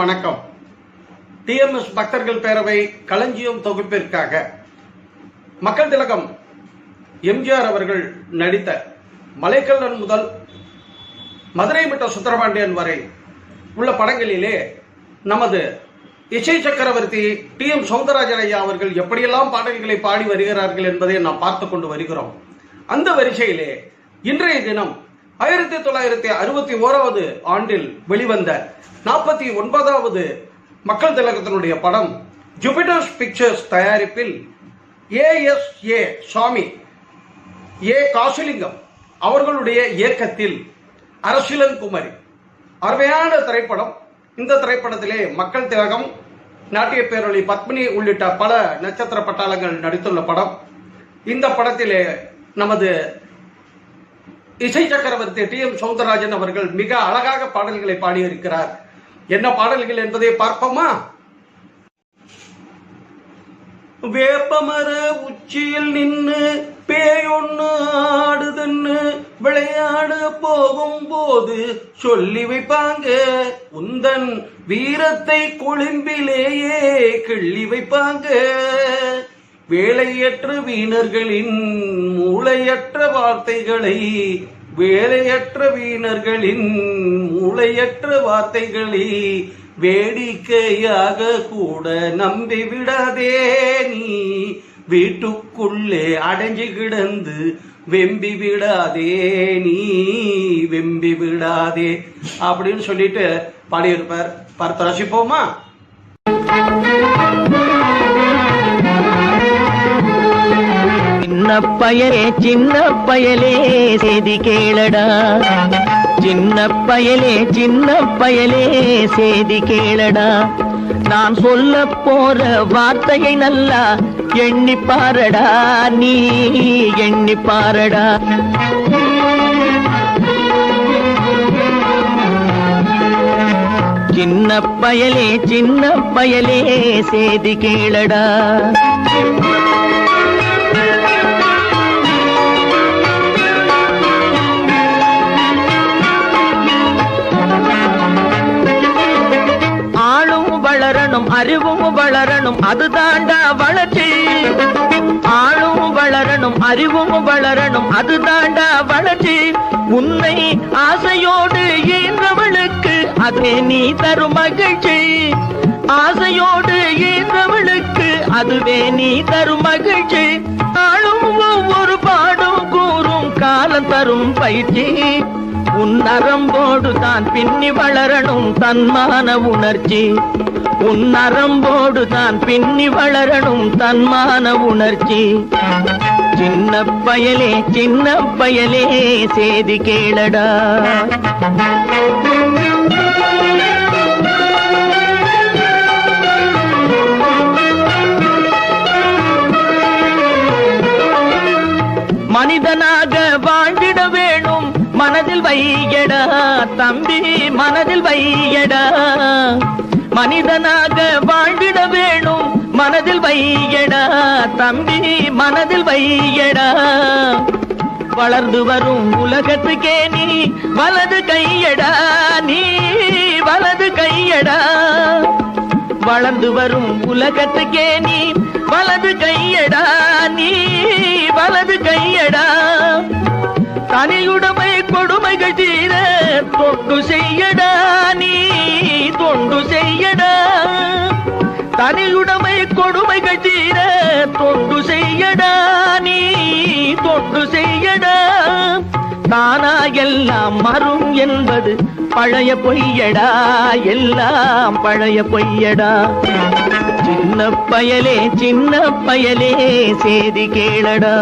வணக்கம். டிஎம்எஸ் பக்தர்கள் பேரவை களஞ்சியம் தொகுப்பிற்காக மக்கள் திலகம் எம்ஜிஆர் அவர்கள் நடித்த மலைக்கல்லன் முதல் மதுரை மட்ட சுந்தரபாண்டியன் வரை உள்ள படங்களிலே நமது இசை சக்கரவர்த்தி டி எம் சௌந்தரராஜன் ஐயா அவர்கள் எப்படியெல்லாம் பாடல்களை பாடி வருகிறார்கள் என்பதை நாம் பார்த்து கொண்டு வருகிறோம். அந்த வரிசையிலே இன்றைய தினம் ஆயிரத்தி தொள்ளாயிரத்தி அறுபத்தி ஓராவது ஆண்டில் வெளிவந்த நாற்பத்தி ஒன்பதாவது மக்கள் திலகத்தினுடைய படம் ஜூபிட்டர்ஸ் பிக்சர்ஸ் தயாரிப்பில் ஏஎஸ்ஏ சுவாமி ஏ காசுலிங்கம் அவர்களுடைய இயக்கத்தில் அரசியலன் குமரி. அருமையான திரைப்படம். இந்த திரைப்படத்திலே மக்கள் திலகம் நாட்டிய பேரொழி பத்மினி உள்ளிட்ட பல நட்சத்திர பட்டாளங்கள் நடித்துள்ள படம். இந்த படத்திலே நமது இசை சக்கரவர்த்தி டி எம் சௌந்தரராஜன் அவர்கள் மிக அழகாக பாடல்களை பாடியிருக்கிறார். என்ன பாடல்கள் என்பதை பார்ப்போமா? வேப்பமர உச்சியில் நின்று பேயொன்னு ஆடுதுன்னு விளையாட போகும்போது சொல்லி வைப்பாங்க. உந்தன் வீரத்தை கொழும்பிலேயே கிள்ளி வைப்பாங்க. வேலையற்ற வீணர்களின் மூளையற்ற வார்த்தைகளை வேலையற்ற வீணர்களின் மூளையற்ற வார்த்தைகளை வேடிக்கையாக கூட நம்பி விடாதே நீ. வீட்டுக்குள்ளே அடைஞ்சு கிடந்து வெம்பி விடாதே நீ வெம்பி விடாதே அப்படின்னு சொல்லிட்டு பாடியிருப்பார். பார்த்து ரசிப்போமா? சின்ன பயலே சின்ன பயலே செய்தி கேளடா. சின்ன பயலே சின்ன பயலே செய்தி கேளடா. நான் சொல்ல போற வார்த்தையை நல்லா எண்ணி பாரடா நீ எண்ணி பாரடா. சின்ன பயலே சின்ன பயலே செய்தி கேளடா. அறிவும் வளரணும். அதுதாண்டா வளர்ச்சி. ஆளும் வளரணும் அறிவும் வளரணும். அதுதாண்டா வளர்ச்சி. உன்னை ஆசையோடு ஈன்றவளுக்கு அதே நீ தரும் மகிழ்ச்சி. ஆசையோடு ஈன்றவளுக்கு அதுவே நீ தரும் மகிழ்ச்சி. ஆளும் ஒவ்வொரு பாடும் கூறும் காலம் தரும் பயிற்சி. உன் நரம்போடு தான் பின்னி வளரணும் தன்மான உணர்ச்சி. உன் நரம்போடு தான் பின்னி வளரணும் தன்மான உணர்ச்சி. சின்ன பயலே சின்ன பயலே சேதி கேளடா. மனிதனாக வாழ்ந்திட வேணும் மனதில் வையடா. தம்பி மனதில் வையடா. மனிதனாக வாழ்ந்திட வேணும். மனதில் வையடா தம்பி மனதில் வையடா. வளர்ந்து வரும் உலகத்துக்கே நீ வலது கையடா நீ வலது கையடா. வளர்ந்து வரும் உலகத்துக்கே நீ வலது கையடா நீ வலது கையடா. தனியுடைமை கொடுமைகள் தீர தொண்டு செய்யடா நீ தொண்டு செய்யடா. தனியுடைமை கொடுமைகள் தீர தொண்டு செய்யடா நீ தொண்டு செய்யடா. தானா எல்லாம் மறும் என்பது பழைய பொய்யடா எல்லாம் பழைய பொய்யடா. சின்ன பயலே சின்ன பயலே சேதி கேளடா.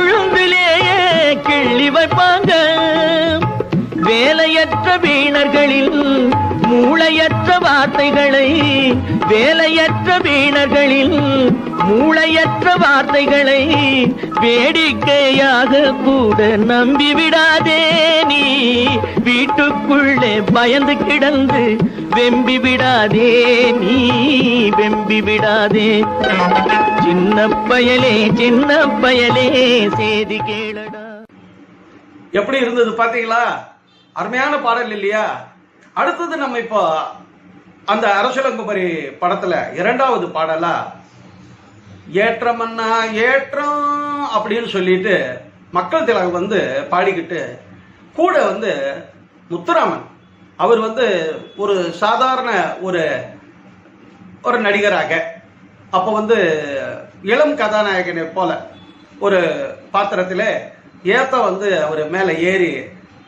வீரத்தை கொழும்பிலேயே கிள்ளி வைப்பாங்க. வேலையற்ற வீணர்களில் மூளையற்ற வார்த்தைகளை வேலையற்ற வீணர்களில் மூளையற்ற வார்த்தைகளை வேடிக்கையாக கூட நம்பிவிடாதே நீ. வீட்டுக்குள்ளே பயந்து கிடந்து வெம்பி விடாதே நீ. வெம்பி விடாதே சின்ன பயலே சின்ன பயலே செய்தி கேளடா. எப்படி இருந்தது பாத்தீங்களா? அருமையான பாடல் இல்லையா? அடுத்தது நம்ம இப்போ அந்த அரசலங்குமரி படத்துல இரண்டாவது பாடலா ஏற்றமன்னா ஏற்றம் அப்படின்னு சொல்லிட்டு மக்கள் திலகம் வந்து பாடிக்கிட்டு கூட வந்து முத்துராமன். அவர் வந்து ஒரு சாதாரண ஒரு ஒரு நடிகராக அப்போ வந்து இளம் கதாநாயகனை போல ஒரு பாத்திரத்தில் ஏத்த வந்து அவர் மேலே ஏறி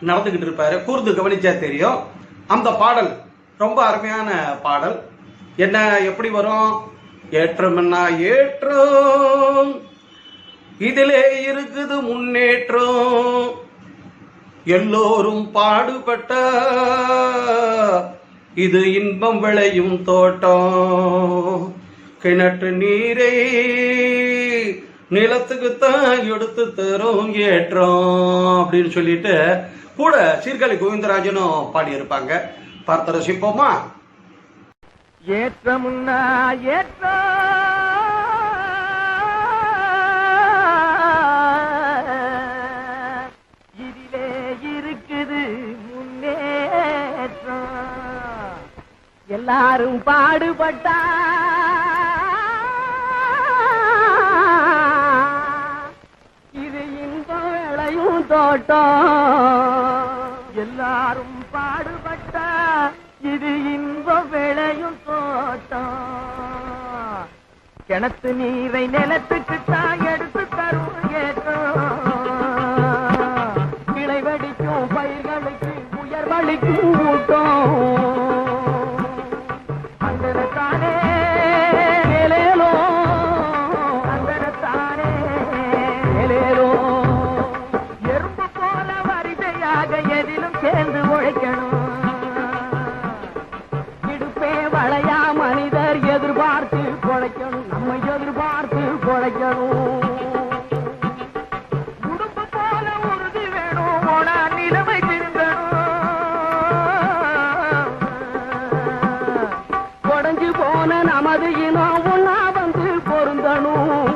நடந்துக்கிட்டு இருப்பார். கூர்ந்து கவனிச்சா தெரியும். அந்த பாடல் ரொம்ப அருமையான பாடல். என்ன எப்படி வரும்? ஏற்றம்னா ஏற்றம். இதிலே இருக்குது முன்னேற்றம். எல்லோரும் பாடுபட்ட இது இன்பம் விளையும் தோட்டம். கிணற்று நீரை நிலத்துக்குத்தான் எடுத்து தரும் ஏற்றம் அப்படின்னு சொல்லிட்டு கூட சீர்காழி கோவிந்தராஜனும் பாடியிருப்பாங்க. பார்த்து ரசிப்போமா ஏற்றமுன்னா ஏற்ற. இதிலே இருக்குது முன்னேற்றம். எல்லாரும் பாடுபட்டா. இது இன்பம் விளையும் தோட்டம். எல்லாரும் இது இன்ப விளையும் தோட்டம். கிணத்து நீரை நிலத்துக்கு தான் எடுத்து தரும் ஏற்றம் கிளை வெடிக்கும் பயிர்களுக்கு உயர் வலிக்கும் ஊட்டம் போன நமது இனம் ஒன்னா வந்து பொருந்தணும்.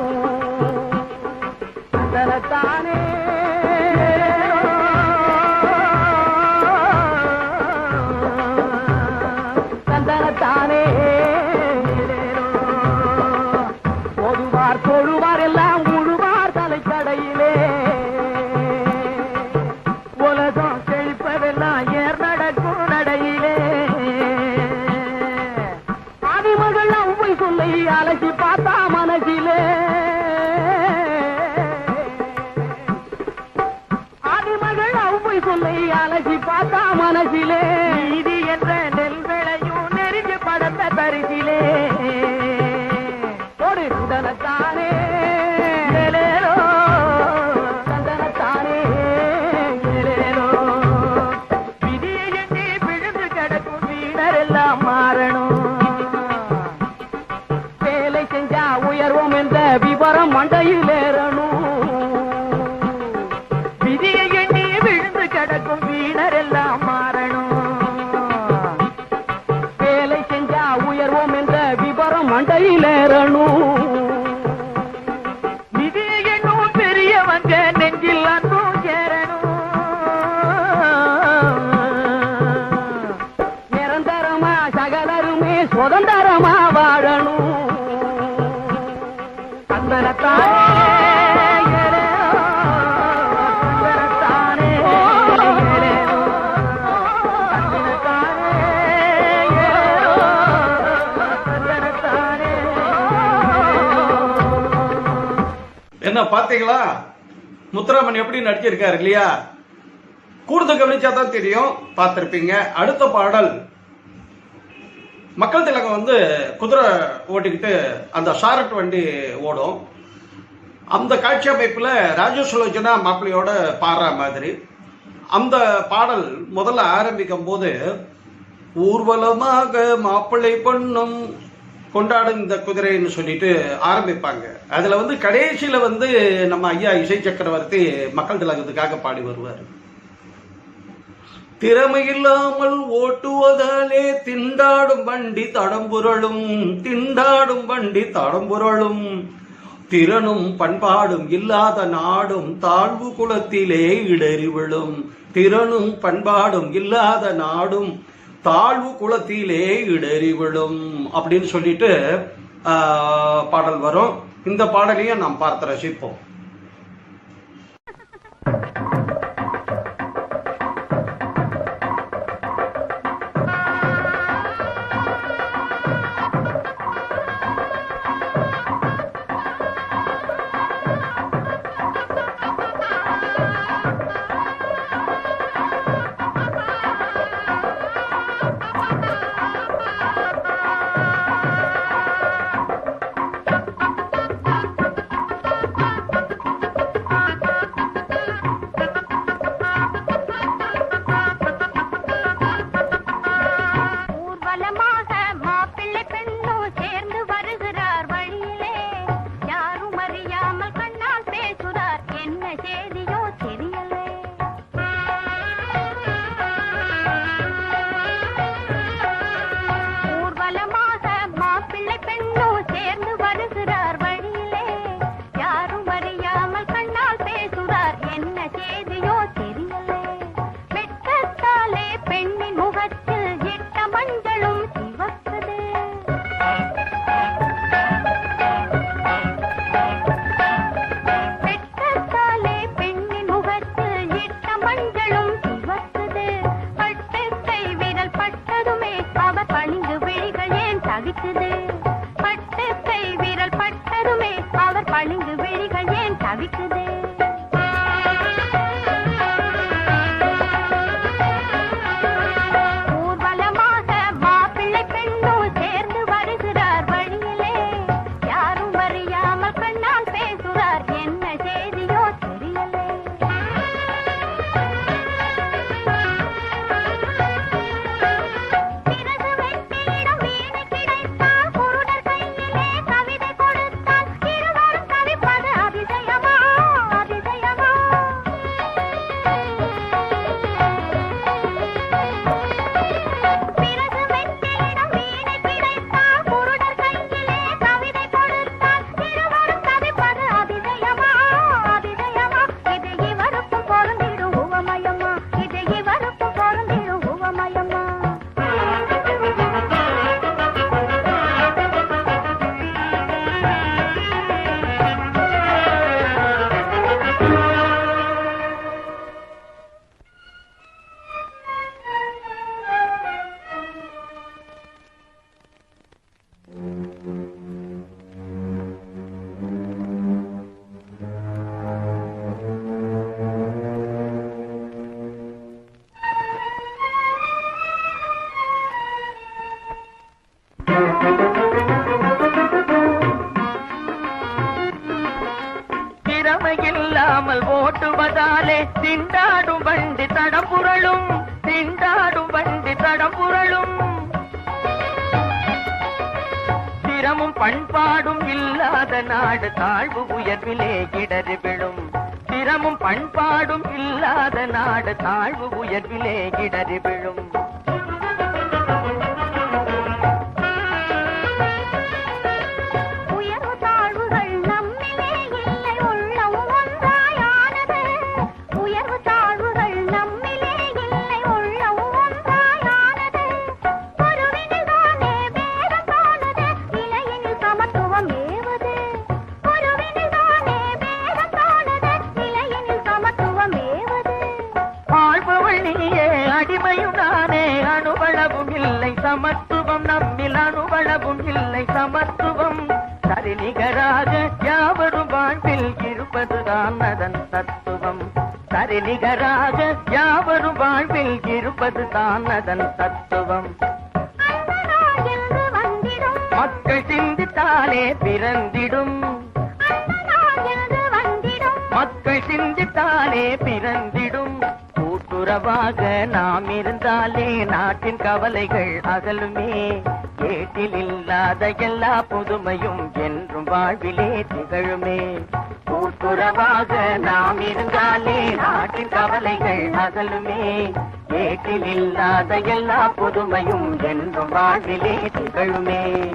விவரம் மண்டையில் பார்த்தீங்களா பாத்தீங்களா? முத்துராமன் எப்படி நடிச்சிருக்காரு இல்லையா? கூடுதல் கவனிச்சா தான் தெரியும். பார்த்திருப்பீங்க. அடுத்த பாடல். மக்கள் திலகம் வந்து குதிரை ஓட்டிக்கிட்டு அந்த ஷாரட் வண்டி ஓடும். அந்த காட்சி அமைப்பில் ராஜசுலோச்சனா மாப்பிள்ளையோட பாடுற மாதிரி. அந்த பாடல் முதல்ல ஆரம்பிக்கும் போது ஊர்வலமாக மாப்பிள்ளை பண்ணும் கொண்டாடும் இந்த குதிரைன்னு சொல்லிட்டு ஆரம்பிப்பாங்க. அதுல வந்து கடைசியில வந்து நம்ம ஐயா இசை சக்கரவர்த்தி மக்கள் திலகத்துக்காக பாடி வருவார். திறமையில்லாமல் ஓட்டுவதாலே திண்டாடும் வண்டி தடம்புரளும் திண்டாடும் வண்டி தடம்புரளும். திறனும் பண்பாடும் இல்லாத நாடும் தாழ்வு குலத்திலே இடறி விழும் திறனும் பண்பாடும் இல்லாத நாடும் தாழ்வு குலத்திலே இடறி விழும் அப்படின்னு சொல்லிட்டு பாடல் வரும். இந்த பாடலையும் நாம் பார்த்து ரசிப்போம். கைவி ஓட்டுவதாலே திண்டாடும் வண்டி தடம்புரளும் திண்டாடும் வண்டி தடம்புரளும். திறமும் பண்பாடும் இல்லாத நாடு தாழ்வு உயர்விலே இடறி விழும். திறமும் பண்பாடும் இல்லாத நாடு தாழ்வு உயர்விலே இடறி விழும். சரிநிகராக யாவரும் வாழ்வில் இருப்பது தான் அதன் தத்துவம். மக்கள் சிந்தித்தாலே பிறந்திடும். மக்கள் சிந்தித்தாலே பிறந்திடும். கூட்டுறவாக நாம் இருந்தாலே நாட்டின் கவலைகள் அகலுமே. ஏட்டில் இல்லாத எல்லா புதுமையும் என்றும் வாழ்விலே திகழுமே. கூட்டுறவாக நாம் இருந்தாலே நாட்டின் கவலைகள் அகலுமே. ஏட்டில் இல்லாத எல்லா புதுமையும் என்றும் வாழ்விலே திகழுமே.